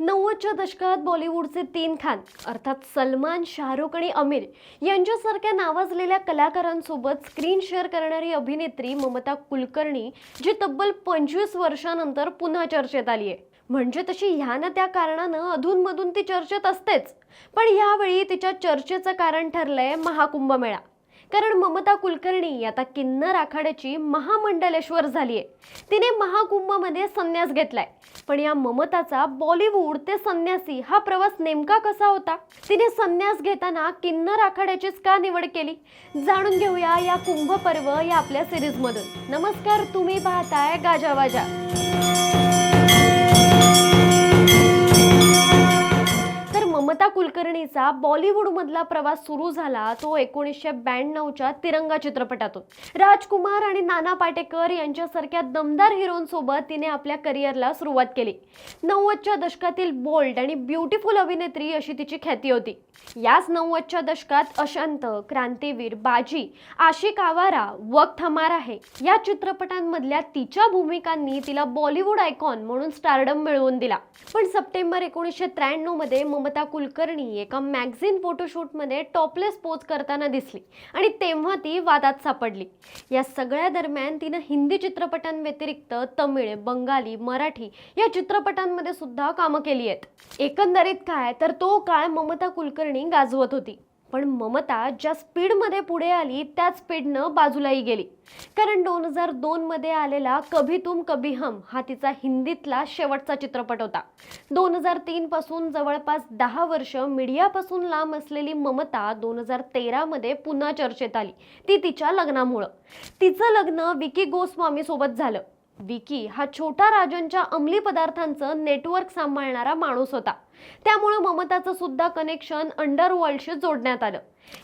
नव्वदच्या दशकात बॉलिवूडचे तीन खान अर्थात सलमान शाहरुख आणि आमिर यांच्यासारख्या नावाजलेल्या कलाकारांसोबत स्क्रीन शेअर करणारी अभिनेत्री ममता कुलकर्णी जी तब्बल पंचवीस वर्षानंतर पुन्हा चर्चेत आली आहे. म्हणजे तशी ह्या ना त्या कारणानं अधूनमधून ती चर्चेत असतेच. पण यावेळी तिच्या चर्चेचं कारण ठरलंय महाकुंभमेळा. कारण ममता कुलकर्णी आता किन्नर आखाड्याची महामंडलेश्वर झाली आहे तिने महाकुंभमध्ये संन्यास घेतलाय. पण या ममताचा बॉलिवूड ते संन्यासी हा प्रवास नेमका कसा होता? तिने संन्यास घेताना किन्नर आखाड्याचीच का निवड केली? जाणून घेऊया या कुंभ पर्व या आपल्या सिरीजमधून नमस्कार तुम्ही पाहताय गाजावाजा लता कुलकर्णीचा बॉलिवूडमधला प्रवास सुरू झाला तो एकोणीसशे ब्याण्णवच्या तिरंगा चित्रपटातून. राजकुमार आणि नाना पाटेकर यांच्यासारख्या दमदार हिरोंसोबत तिने आपल्या करिअरला सुरुवात केली. नव्वदच्या दशकातील बोल्ड आणि ब्युटिफुल अभिनेत्री अशी तिची ख्याती होती. याच नव्वदच्या दशकात अशांत क्रांतीवीर बाजी आशिक आवारा वक्त हमार आहे. या चित्रपटांमधल्या तिच्या भूमिकांनी तिला बॉलिवूड आयकॉन म्हणून स्टारडम मिळवून दिला. पण सप्टेंबर एकोणीसशे त्र्याण्णवमध्ये मध्ये ममता कुलकर्णी एका मॅगझिन फोटोशूटमध्ये टॉपलेस पोज करताना दिसली आणि तेव्हा ती वादात सापडली. या सगळ्या दरम्यान तिनं हिंदी चित्रपटांव्यतिरिक्त तमिळ बंगाली मराठी या चित्रपटांमध्ये सुद्धा कामं केली आहेत. एकंदरीत काय? तर तो काळ ममता कुलकर्णी गाजवत होती. पण ममता ज्या स्पीडमध्ये पुढे आली त्याच स्पीडनं बाजूलाही गेली. कारण दोन हजार दोनमध्ये आलेला कभी तुम कभी हम हा तिचा हिंदीतला शेवटचा चित्रपट होता. दोन हजार तीनपासून जवळपास दहा वर्ष मीडियापासून लांब असलेली ममता दोन हजार तेरामध्ये पुन्हा चर्चेत आली. ती तिच्या लग्नामुळं. तिचं लग्न विकी गोस्वामीसोबत झालं. विकी हा छोटा राजनच्या अंमली पदार्थांचं नेटवर्क सांभाळणारा माणूस होता. त्यामुळं ममताचं सुद्धा कनेक्शन अंडरवर्ल्डशी जोडण्यात आलं.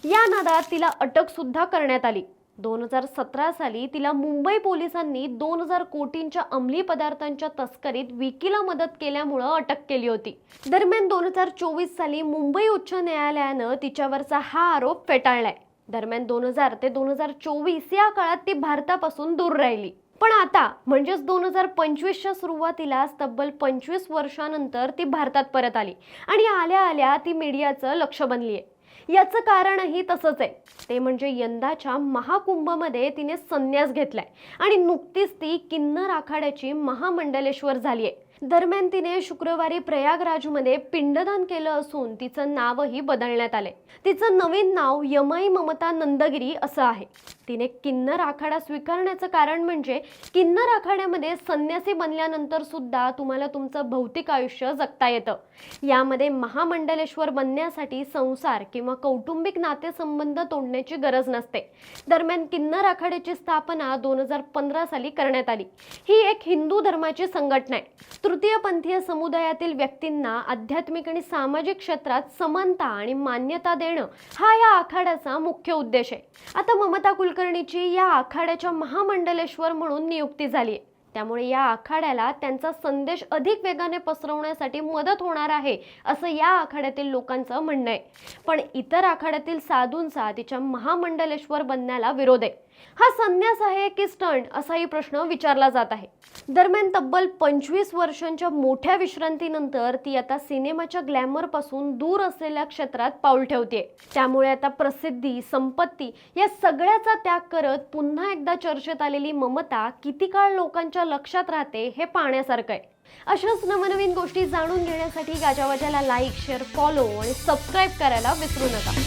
या नादात तिला अटक सुद्धा करण्यात आली. दोन हजार सतरा साली तिला मुंबई पोलिसांनी दोन हजार कोटींच्या अंमली पदार्थांच्या तस्करीत विकीला मदत केल्यामुळं अटक केली होती. दरम्यान दोन हजार चोवीस साली मुंबई उच्च न्यायालयानं तिच्यावरचा हा आरोप फेटाळलाय. दरम्यान दोन हजार ते दोन हजार चोवीस या काळात ती भारतापासून दूर राहिली. पण आता म्हणजेच दोन हजार पंचवीसच्या सुरुवातीला तब्बल पंचवीस वर्षानंतर ती भारतात परत आली. आणि आल्या आल्या ती मीडियाचं लक्ष बनली आहे याचं कारणही तसंच आहे. ते म्हणजे यंदाच्या महाकुंभमध्ये तिने संन्यास घेतलाय. आणि नुकतीच ती किन्नर आखाड्याची महामंडलेश्वर झाली आहे दरम्यान तिने शुक्रवारी प्रयागराजमध्ये पिंडदान केलं असून तिचं नावही बदलण्यात आलंय. तिचं नवीन नाव यमाई ममता नंदगिरी असं आहे. तिने किन्नर आखाडा स्वीकारण्याचं कारण म्हणजे किन्नर आखाड्यामध्ये संन्यासी बनल्यानंतर सुद्धा तुम्हाला तुमचं भौतिक आयुष्य जगता येतं. यामध्ये महामंडलेश्वर बनण्यासाठी संसार किंवा कौटुंबिक नातेसंबंध तोडण्याची गरज नसते. दरम्यान किन्नर आखाड्याची स्थापना दोन हजार पंधरा साली करण्यात आली. ही एक हिंदू धर्माची संघटना आहे. तृतीयपंथीय समुदायातील व्यक्तींना आध्यात्मिक आणि सामाजिक क्षेत्रात समानता आणि मान्यता देणं हा या आखाड्याचा मुख्य उद्देश आहे. आता ममता कुलकर्णीची या आखाड्याच्या महामंडलेश्वर म्हणून नियुक्ती झाली आहे त्यामुळे या आखाड्याला त्यांचा संदेश अधिक वेगाने पसरवण्यासाठी मदत होणार आहे असं या आखाड्यातील लोकांचं म्हणणं आहे. पण इतर आखाड्यातील साधूंचा तिच्या महामंडलेश्वर बनण्याला विरोध आहे. हा संन्यास आहे की स्टंट असाही प्रश्न विचारला जात आहे. दरम्यान तब्बल पंचवीस वर्षांच्या मोठ्या विश्रांतीनंतर ती आता सिनेमाच्या ग्लॅमरपासून दूर असलेल्या क्षेत्रात पाऊल ठेवते त्यामुळे आता प्रसिद्धी संपत्ती या सगळ्याचा त्याग करत पुन्हा एकदा चर्चेत आलेली ममता किती काळ लोकांच्या लक्षात राहते हे पाहण्यासारखं आहे. अशाच नवनवीन गोष्टी जाणून घेण्यासाठी गाजावाजाला लाईक शेअर फॉलो आणि सबस्क्राईब करायला विसरू नका.